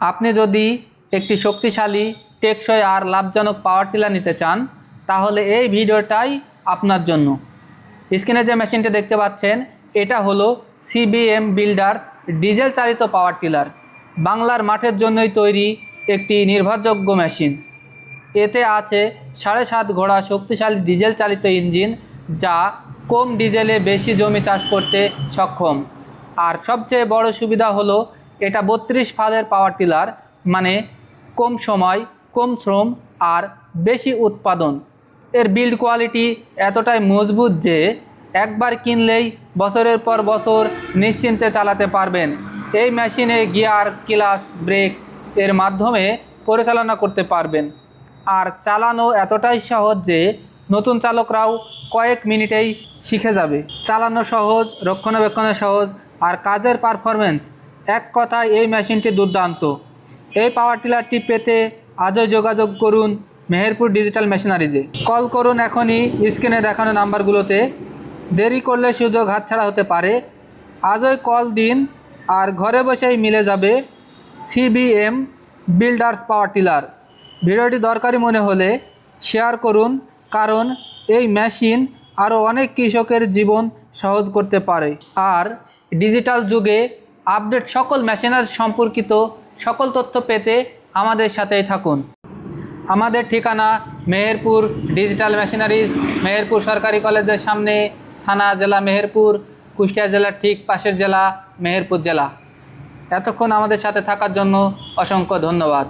আপনি যদি একটি শক্তিশালী, টেকসই আর লাভজনক পাওয়ার টিলার নিতে চান, তাহলে এই ভিডিওটাই আপনার জন্য। স্ক্রিনে যে মেশিনটি দেখতে পাচ্ছেন, এটা হলো সিবিএম বিল্ডার্স ডিজেল চালিত পাওয়ার টিলার বাংলার মাঠের জন্যই তৈরি একটি নির্ভরযোগ্য মেশিন এতে আছে সাড়ে সাত ঘোড়া শক্তিশালী ডিজেল চালিত ইঞ্জিন যা কম ডিজেলে বেশি জমি চাষ করতে সক্ষম। আর সবচেয়ে বড় সুবিধা হলো এটা বত্রিশ ফাদের পাওয়ার টিলার মানে কম সময়, কম শ্রম আর বেশি উৎপাদন। এর বিল্ড কোয়ালিটি এতটাই মজবুত যে একবার কিনলেই বছরের পর বছর নিশ্চিন্তে চালাতে পারবেন। এই মেশিনে গিয়ার ক্লাস ব্রেক এর মাধ্যমে পরিচালনা করতে পারবেন। আর চালানো এতটাই সহজ যে নতুন চালকরাও কয়েক মিনিটেই শিখে যাবে। চালানো সহজ, রক্ষণাবেক্ষণে সহজ আর কাজের পারফরমেন্স এক কথায় এই মেশিনটি দুর্দান্ত। এই পাওয়ার টিলারটি পেতে আজও যোগাযোগ করুন মেহেরপুর ডিজিটাল মেশিনারিজে কল করুন এখনই স্ক্রিনে দেখানো নাম্বারগুলোতে। দেরি করলে সুযোগ হাতছাড়া হতে পারে। আজই কল দিন আর ঘরে বসেই মিলে যাবে সিবিএম বিল্ডার্স পাওয়ার টিলার ভিডিওটি দরকারি মনে হলে শেয়ার করুন কারণ এই মেশিন আরও অনেক কৃষকের জীবন সহজ করতে পারে। আর ডিজিটাল যুগে আপডেট সকল মেশিনারি সম্পর্কিত সকল তথ্য পেতে আমাদের সাথেই থাকুন। আমাদের ঠিকানা মেহেরপুর ডিজিটাল মেশিনারিজ, মেহেরপুর সরকারি কলেজের সামনে, থানা জেলা মেহেরপুর, কুষ্টিয়া জেলার ঠিক পাশের জেলা, মেহেরপুর জেলা। এতক্ষণ আমাদের সাথে থাকার জন্য অসংখ্য ধন্যবাদ।